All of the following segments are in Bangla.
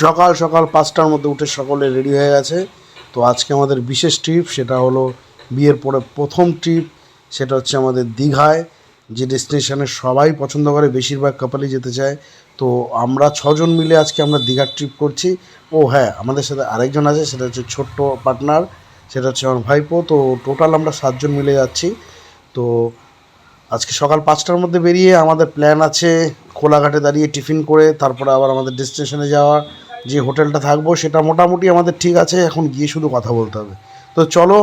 সকাল সকাল পাঁচটার মধ্যে উঠে সকলে রেডি হয়ে গেছে। তো আজকে আমাদের বিশেষ ট্রিপ, সেটা হলো বিয়ের পরে প্রথম ট্রিপ, সেটা হচ্ছে আমাদের দীঘায়, যে ডেস্টিনেশানে সবাই পছন্দ করে, বেশিরভাগ কাপালই যেতে চায়। তো আমরা ছজন মিলে আজকে আমরা দীঘার ট্রিপ করছি। ও হ্যাঁ আমাদের সাথে আরেকজন আছে, সেটা হচ্ছে ছোট্ট পার্টনার সেটা হচ্ছে আমার ভাইপো। তো টোটাল আমরা সাতজন মিলে যাচ্ছি। তো আজকে সকাল পাঁচটার মধ্যে বেরিয়ে আমাদের প্ল্যান আছে কোলাঘাটে দাঁড়িয়ে টিফিন করে, তারপরে আবার আমাদের ডেস্টিনেশনে যাওয়া যে হোটেলটা থাকব সেটা মোটামুটি আমাদের ঠিক আছে, এখন গিয়ে শুধু কথা বলতে হবে। তো চলো,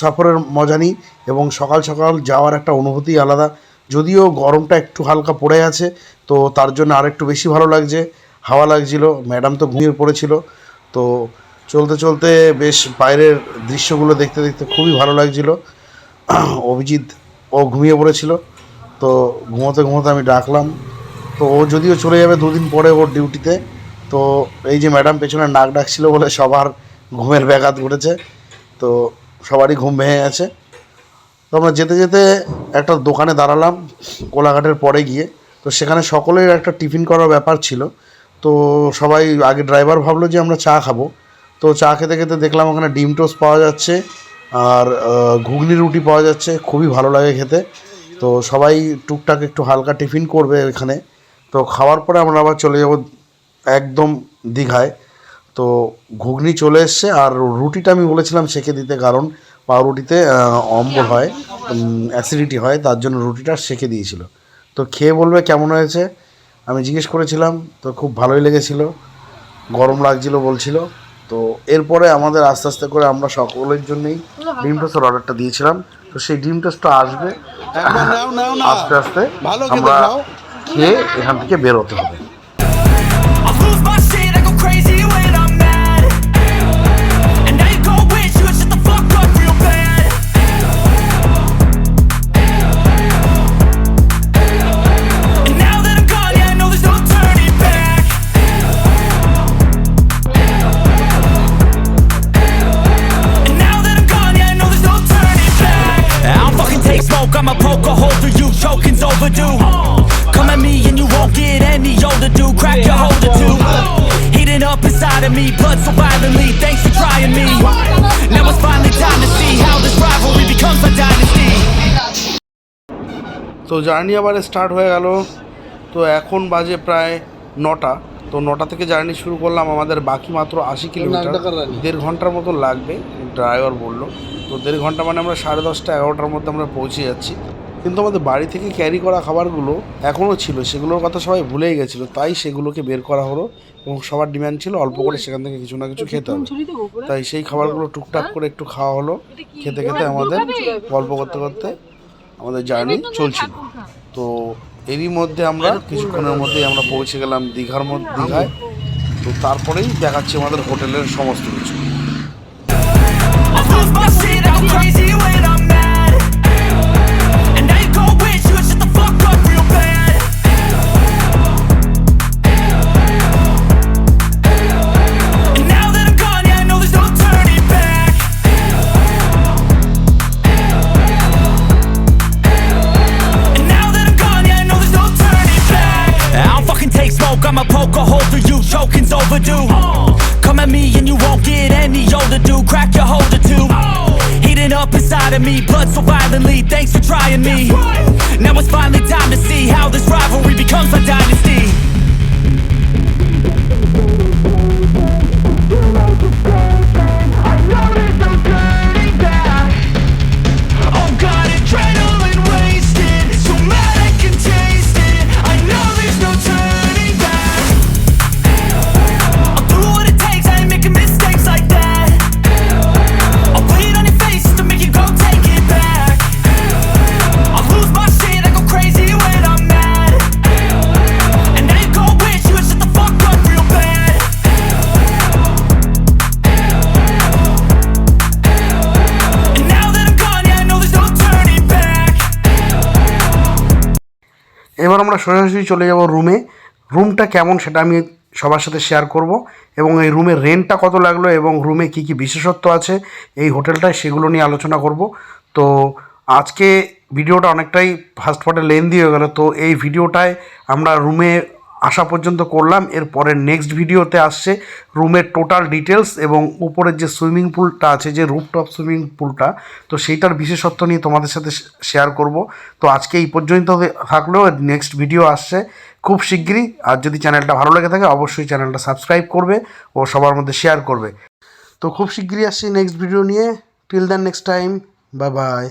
সফরের মজা নিই এবং সকাল সকাল যাওয়ার একটা অনুভূতি আলাদা। যদিও গরমটা একটু হালকা পড়ে আছে, তো তার জন্য আরেকটু বেশি ভালো লাগছে। হাওয়া লাগছিল, ম্যাডাম তো ঘুমিয়ে পড়েছিল। তো চলতে চলতে বেশ বাইরের দৃশ্যগুলো দেখতে দেখতে খুবই ভালো লাগছিল। অভিজিৎ, ও ঘুমিয়ে পড়েছিল। তো ঘুমোতে ঘুমোতে আমি ডাকলাম। তো ও যদিও চলে যাবে দুদিন পরে ওর ডিউটিতে তো এই যে ম্যাডাম পেছনে নাক ডাকছিল বলে সবার ঘুমের ব্যাঘাত ঘটেছে, তো সবারই ঘুম ভেঙে গেছে। তো আমরা যেতে যেতে একটা দোকানে দাঁড়ালাম, কোলাঘাটের পরে গিয়ে। তো সেখানে সকলের একটা টিফিন করার ব্যাপার ছিল। তো সবাই আগে ড্রাইভার ভাবলো যে আমরা চা খাব। তো চা খেতে খেতে দেখলাম ওখানে ডিম টোস্ট পাওয়া যাচ্ছে আর ঘুগনি রুটি পাওয়া যাচ্ছে, খুবই ভালো লাগে খেতে। তো সবাই টুকটাক একটু হালকা টিফিন করবে এখানে। তো খাওয়ার পরে আমরা আবার চলে যাব একদম দীঘায়। তো ঘুগনি চলে এসছে আর রুটিটা আমি বলেছিলাম সেকে দিতে কারণ পাউরুটিতে অম্বল হয় অ্যাসিডিটি হয়। তার জন্য রুটিটা সেকে দিয়েছিল। তো খেয়ে বলবে কেমন হয়েছে? আমি জিজ্ঞেস করেছিলাম তো খুব ভালোই লেগেছিল গরম লাগছিল বলছিল। তো এরপরে আমাদের আস্তে আস্তে করে আমরা সকলের জন্যই ডিম টোস্টের অর্ডারটা দিয়েছিলাম। তো সেই ডিম টোস্টটা আসবে। আস্তে আস্তে আমরা খেয়ে এখান থেকে বেরোতে হবে। Choking's overdue Come at me and you won't get any older, dude, crack your holder too Heating up inside of me, blood so violently, thanks for trying me Now it's finally time to see how this rivalry becomes a dynasty তো জার্নি আবার স্টার্ট হয়ে গেল তো এখন বাজে প্রায় নটা তো নটা থেকে জার্নি শুরু করলাম আমাদের বাকি মাত্র আশি কিলোমিটার দেড় ঘণ্টার মতো লাগবে ড্রাইভার বলল তো দেড় ঘণ্টা মানে আমরা সাড়ে দশটা এগারোটার মধ্যে আমরা পৌঁছে যাচ্ছি কিন্তু আমাদের বাড়ি থেকে ক্যারি করা খাবারগুলো এখনও ছিল সেগুলোর কথা সবাই ভুলেই গেছিল তাই সেগুলোকে বের করা হলো এবং সবার ডিমান্ড ছিল অল্প করে সেখান থেকে কিছু না কিছু খেতে হবে। তাই সেই খাবারগুলো টুকটাক করে একটু খাওয়া হলো খেতে খেতে আমাদের গল্প করতে করতে আমাদের জার্নি চলছিল। তো এরই মধ্যে আমরা কিছুক্ষণের মধ্যেই আমরা পৌঁছে গেলাম দীঘার মধ্যে দীঘায়। তো তারপরেই দেখাচ্ছি আমাদের হোটেলের সমস্ত কিছু। Smoke, I'ma poke a hole through you, choking's overdue. Come at me and you won't get any older, dude, crack your holder too. Heating up inside of me, blood so violently, thanks for trying me. Now it's finally time to see how this rivalry becomes a dynasty এবার আমরা সোজাসুজি চলে যাব রুমে রুমটা কেমন সেটা আমি সবার সাথে শেয়ার করব এবং এই রুমের রেন্টটা কত লাগল এবং রুমে কি কি বিশেষত্ব আছে, এই হোটেলটায় সেগুলো নিয়ে আলোচনা করব। তো আজকে ভিডিওটা অনেকটাই ফার্স্ট পার্টে লেন্দি হয়ে গেল। তো এই ভিডিওটায় আমরা রুমে আসা পর্যন্ত করলাম। এরপরে নেক্সট ভিডিওতে আসছে রুমের টোটাল ডিটেলস এবং উপরের যে সুইমিং পুলটা আছে, যে রুপটপ সুইমিং পুলটা তো সেইটার বিশেষত্ব নিয়ে তোমাদের সাথে শেয়ার করব। তো আজকে এই পর্যন্ত থাকলেও নেক্সট ভিডিও আসছে খুব শিগগিরই। আর যদি চ্যানেলটা ভালো লেগে থাকে, অবশ্যই চ্যানেলটা সাবস্ক্রাইব করবে ও সবার মধ্যে শেয়ার করবে। তো খুব শিগগিরই আসছি নেক্সট ভিডিও নিয়ে। Till then next time bye bye